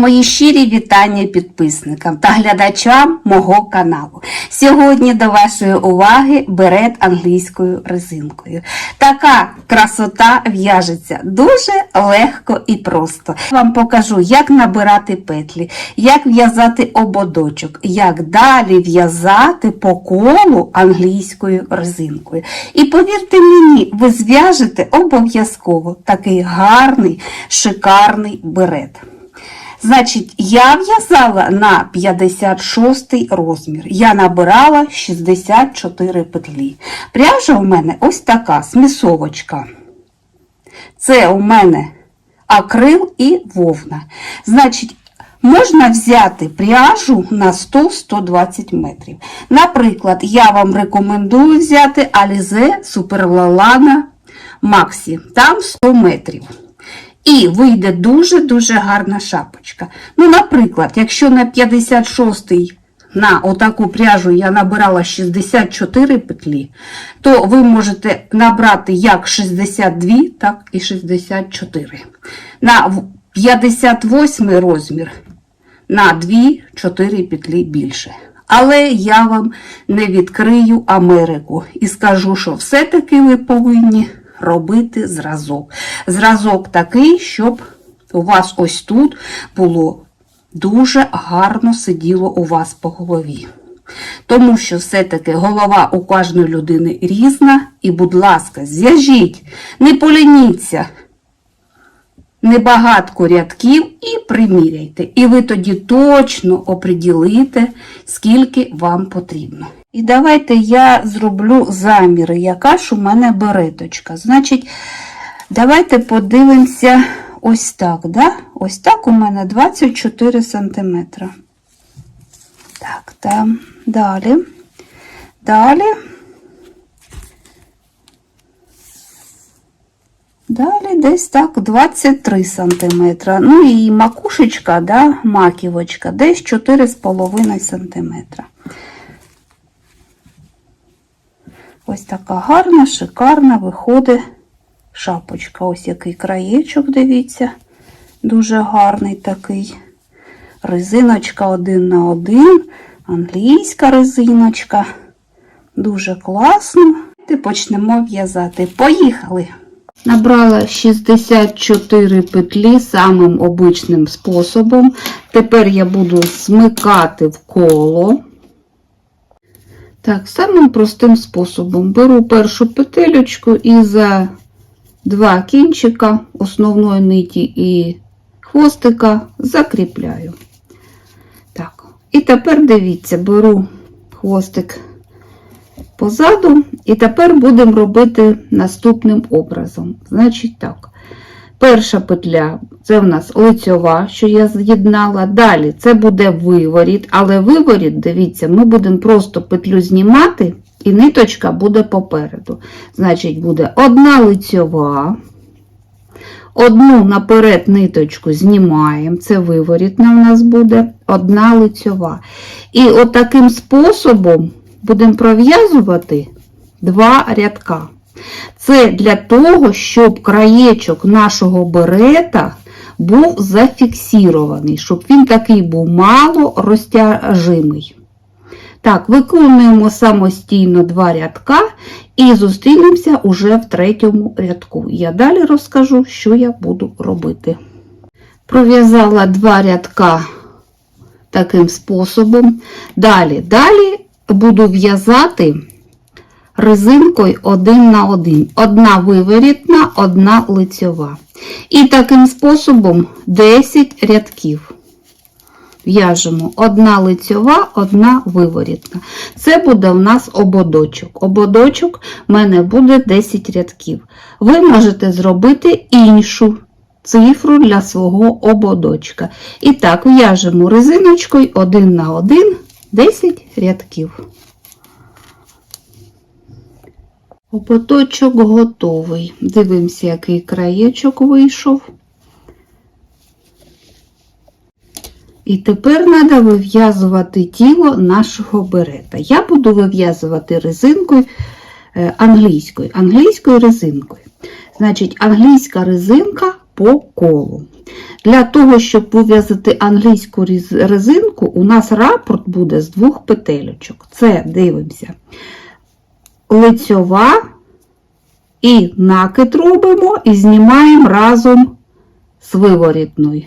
Мої щирі вітання підписникам та глядачам мого каналу. Сьогодні до вашої уваги берет англійською резинкою. Така красота в'яжеться дуже легко і просто. Вам покажу, як набирати петлі, як в'язати ободочок, як далі в'язати по колу англійською резинкою. І повірте мені, ви зв'яжете обов'язково такий гарний, шикарний берет. Значить, я в'язала на 56 розмір. Я набирала 64 петлі. Пряжа у мене ось така смісовочка. Це у мене акрил і вовна. Значить, можна взяти пряжу на 100-120 метрів. Наприклад, я вам рекомендую взяти Alize Superlalana Maxi. Там 100 метрів. І вийде дуже-дуже гарна шапочка. Ну, наприклад, якщо на 56-й на отаку пряжу я набирала 64 петлі, то ви можете набрати як 62, так і 64. На 58 розмір на 2-4 петлі більше. Але я вам не відкрию Америку і скажу, що все-таки ви повинні робити зразок. Зразок такий, щоб у вас ось тут було дуже гарно сиділо у вас по голові. Тому що все-таки голова у кожної людини різна, і, будь ласка, зв'яжіть, не полініться небагатко рядків і приміряйте. І ви тоді точно оприділите, скільки вам потрібно. І давайте я зроблю заміри, яка ж у мене береточка. Значить, давайте подивимося ось так. Да? Ось так у мене 24 см. Так, там далі. Далі. Далі десь так 23 см. Ну і макушечка, да, маківочка, десь 4,5 см. Ось така гарна, шикарна виходить шапочка. Ось який краєчок, дивіться, дуже гарний такий. Резиночка один на один, англійська резиночка. Дуже класно. І почнемо в'язати. Поїхали! Набрала 64 петлі самим обичним способом. Тепер я буду смикати в коло. Так, самим простим способом беру першу петелечку і за два кінчика основної ниті і хвостика закріпляю. Так, і тепер дивіться, беру хвостик позаду, і тепер будемо робити наступним образом. Значить так, перша петля це в нас лицьова, що я з'єднала. Далі це буде виворіт, але виворіт, дивіться, ми будемо просто петлю знімати, і ниточка буде попереду. Значить, буде одна лицьова. Одну наперед ниточку знімаємо, це виворітна в нас буде, одна лицьова. І отаким способом будемо пров'язувати два рядка. Це для того, щоб краєчок нашого берета був зафіксірований, щоб він такий був мало розтяжимий. Так, виконуємо самостійно два рядка і зустрінемося уже в третьому рядку. Я далі розкажу, що я буду робити. Пров'язала два рядка таким способом. Далі, далі буду в'язати резинкою один на один. Одна виворітна, одна лицьова. І таким способом 10 рядків. В'яжемо одна лицьова, одна виворітна. Це буде у нас ободочок. Ободочок в мене буде 10 рядків. Ви можете зробити іншу цифру для свого ободочка. І так, в'яжемо резиночкою один на один 10 рядків. Ободочок готовий. Дивимося, який краєчок вийшов. І тепер треба вив'язувати тіло нашого берета. Я буду вив'язувати резинкою е, англійською, англійською резинкою. Значить, англійська резинка по колу. Для того, щоб пов'язати англійську резинку, у нас рапорт буде з двох петелечок. Це дивимося. Лицьова і накид робимо і знімаємо разом з виворітною.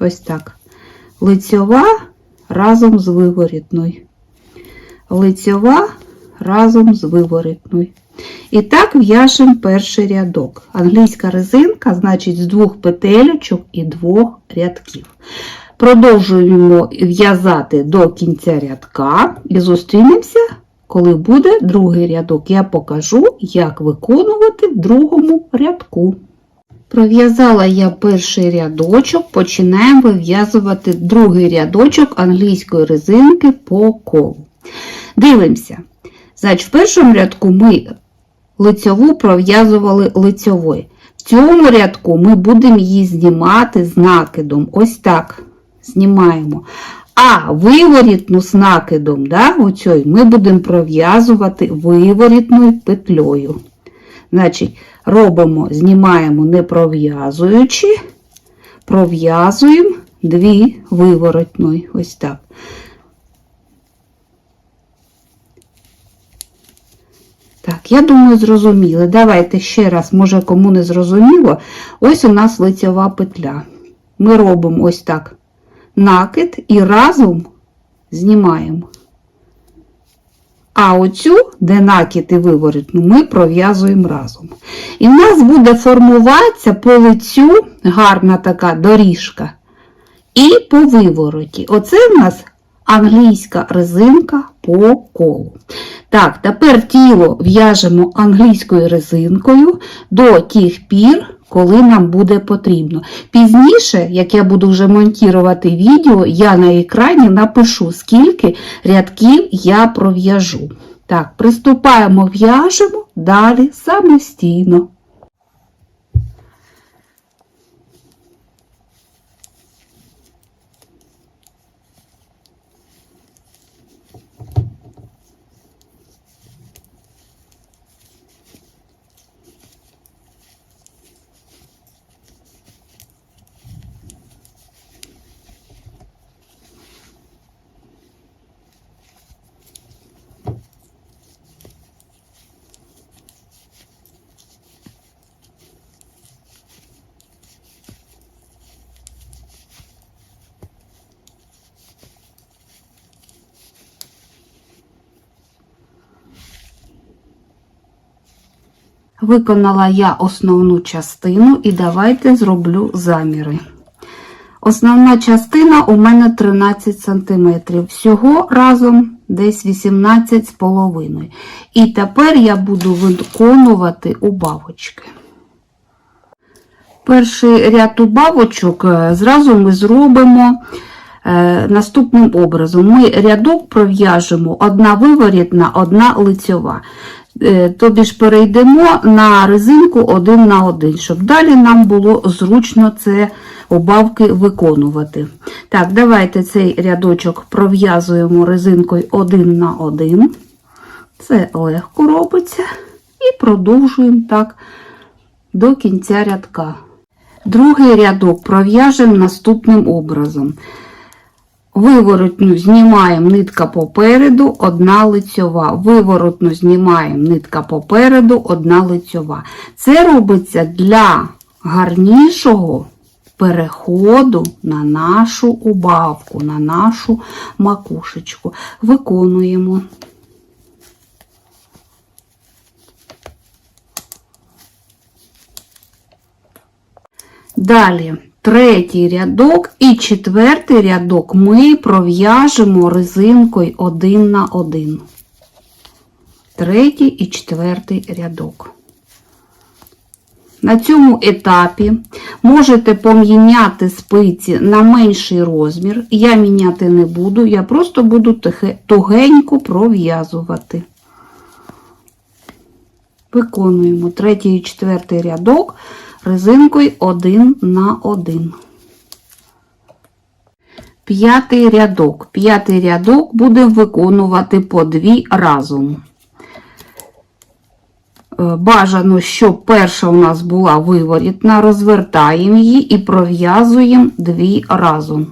Ось так. Лицьова разом з виворітною. Лицьова разом з виворітною. І так в'яжемо перший рядок. Англійська резинка, значить, з двох петелечок і двох рядків. Продовжуємо в'язати до кінця рядка і зустрінемося, коли буде другий рядок. Я покажу, як виконувати в другому рядку. Пров'язала я перший рядочок, починаємо вив'язувати другий рядочок англійської резинки по колу. Дивимося. Значить, в першому рядку ми лицьову пров'язували лицьовою. В цьому рядку ми будемо її знімати з накидом. Ось так. Знімаємо. А виворітну з накидом, да, оцьою, ми будемо пров'язувати виворітною петлею. Значить, робимо, знімаємо не пров'язуючи, пров'язуємо дві виворотної. Ось так. Так, я думаю, зрозуміли. Давайте ще раз, може, кому не зрозуміло. Ось у нас лицьова петля. Ми робимо ось так накид і разом знімаємо. А оцю, де накид і виворітну, ми пров'язуємо разом. І в нас буде формуватися по лицю гарна така доріжка. І по вивороті. Оце в нас англійська резинка по колу. Так, тепер тіло в'яжемо англійською резинкою до тих пір, коли нам буде потрібно. Пізніше, як я буду вже монтувати відео, я на екрані напишу, скільки рядків я пров'яжу. Так, приступаємо, в'яжемо далі самостійно. Виконала я основну частину і давайте зроблю заміри. Основна частина у мене 13 см. Всього разом десь 18,5 І тепер я буду виконувати убавочки. Перший ряд убавочок е, зразу ми зробимо е, наступним образом. Ми рядок пров'яжемо одна виворітна, одна лицьова. Е, Тобі ж перейдемо на резинку один на один, щоб далі нам було зручно це убавки виконувати. Так, давайте цей рядочок пров'язуємо резинкою один на один. Це легко робиться. І продовжуємо так до кінця рядка. Другий рядок пров'яжемо наступним образом. Виворотню знімаємо нитка попереду, одна лицьова. Виворотну знімаємо нитка попереду, одна лицьова. Це робиться для гарнішого переходу на нашу убавку, на нашу макушечку. Виконуємо. Далі третій рядок і четвертий рядок ми пров'яжемо резинкою один на один. Третій і четвертий рядок. На цьому етапі можете поміняти спиці на менший розмір. Я міняти не буду, я просто буду тугенько пров'язувати. Виконуємо третій і четвертий рядок резинкою один на один. П'ятий рядок. П'ятий рядок буде виконувати по дві разом. Е, Бажано, щоб перша у нас була виворітна, розвертаємо її і пров'язуємо дві разом.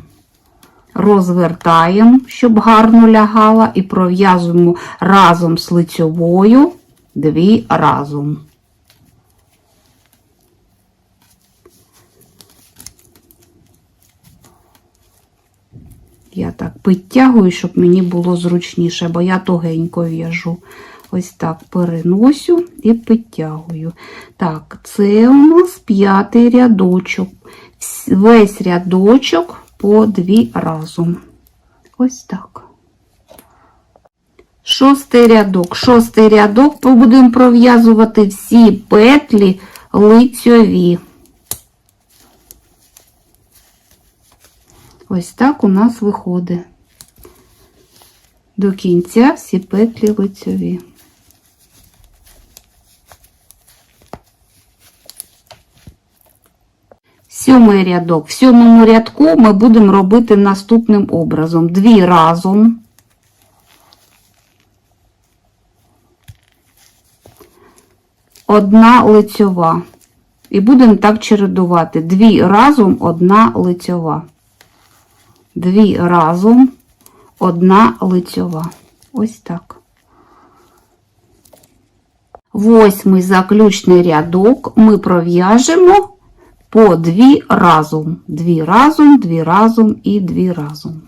Розвертаємо, щоб гарно лягала, і пров'язуємо разом з лицьовою дві разом. Я так підтягую, щоб мені було зручніше, бо я тугенько в'яжу. Ось так переносю і підтягую. Так, це у нас п'ятий рядочок. Весь рядочок по дві разом. Ось так. Шостий рядок. Шостий рядок будемо пров'язувати всі петлі лицьові. Ось так у нас виходить. До кінця всі петлі лицьові. Сьомий рядок. В сьомому рядку ми будемо робити наступним образом. Дві разом. Одна лицьова. І будемо так чередувати. Дві разом, одна лицьова. Дві разом, одна лицьова. Ось так. Восьмий заключний рядок ми пров'яжемо по дві разом. Дві разом, дві разом і дві разом.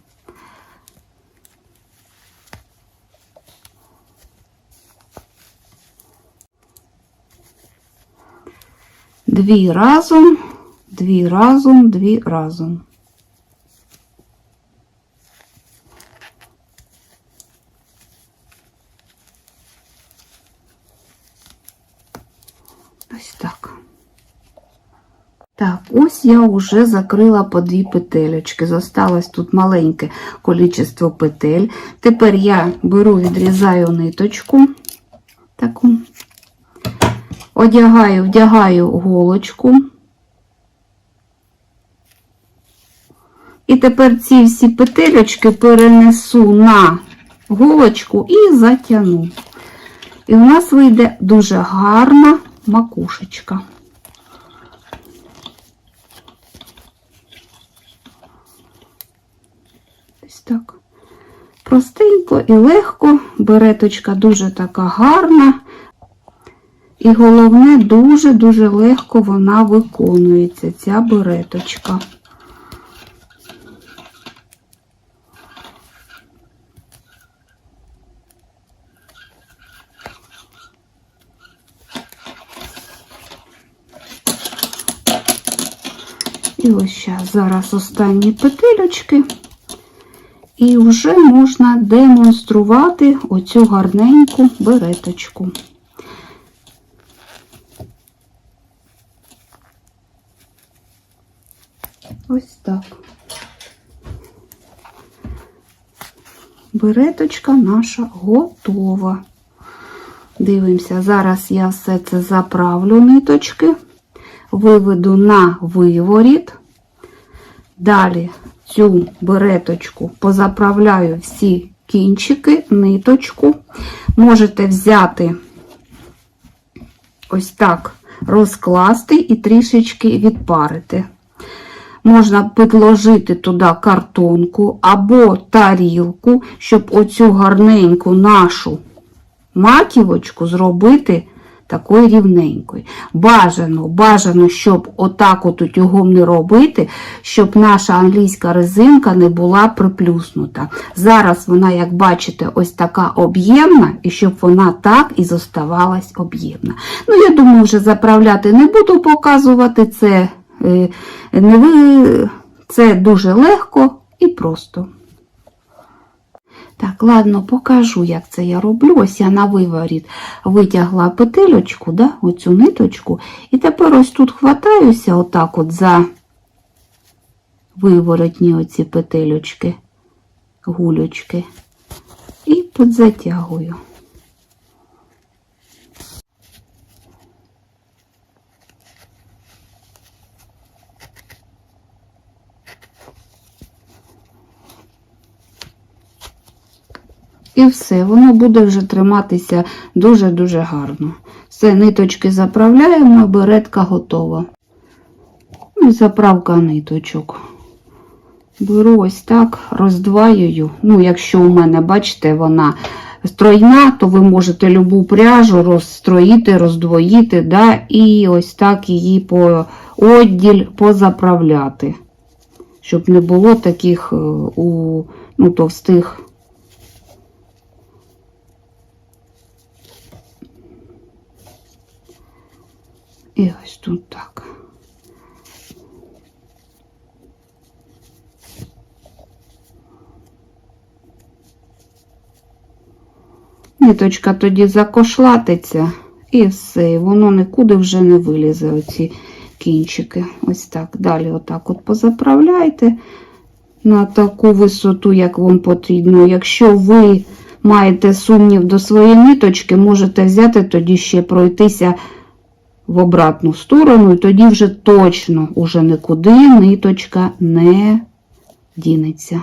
Дві разом, дві разом, дві разом. Ось так. Так, ось я вже закрила по дві петелечки. Зосталось тут маленьке количество петель. Тепер я беру, відрізаю ниточку таку, одягаю, вдягаю голочку. І тепер ці всі петелечки перенесу на голочку і затягну. І в нас вийде дуже гарна макушечка. Так. Простенько і легко, береточка дуже така гарна. І головне, дуже-дуже легко вона виконується, ця береточка. І ось зараз останні петелечки. І вже можна демонструвати оцю гарненьку береточку. Ось так. Береточка наша готова. Дивимося, зараз я все це заправлю ниточки, виведу на виворіт. Далі цю береточку позаправляю всі кінчики, ниточку. Можете взяти ось так, розкласти і трішечки відпарити. Можна підложити туди картонку або тарілку, щоб оцю гарненьку нашу маківочку зробити такою рівненькою. Бажано, бажано, щоб отак от утюгом не робити, щоб наша англійська резинка не була приплюснута. Зараз вона, як бачите, ось така об'ємна, і щоб вона так і зоставалась об'ємна. Ну, я думаю, вже заправляти не буду показувати це. е. Це дуже легко і просто. Так, ладно, покажу, як це я роблю. Ось я на виворіт витягла петельочку, да, оцю ниточку, і тепер ось тут хватаюся отак от за виворотні оці петельочки, гулючки, і підзатягую. І все, воно буде вже триматися дуже-дуже гарно. Все, ниточки заправляємо, беретка готова. Ну і заправка ниточок. Беру ось так, роздваюю. Ну, якщо у мене, бачите, вона стройна, то ви можете любу пряжу розстроїти, роздвоїти, да, і ось так її по одділь позаправляти. Щоб не було таких е, у ну, товстих. І ось тут так. Ниточка тоді закошлатиться і все, воно нікуди вже не вилізе, оці кінчики. Ось так. Далі отак от позаправляйте на таку висоту, як вам потрібно. Якщо ви маєте сумнів до своєї ниточки, можете взяти тоді ще пройтися в обратну сторону, і тоді вже точно уже нікуди ниточка не дінеться.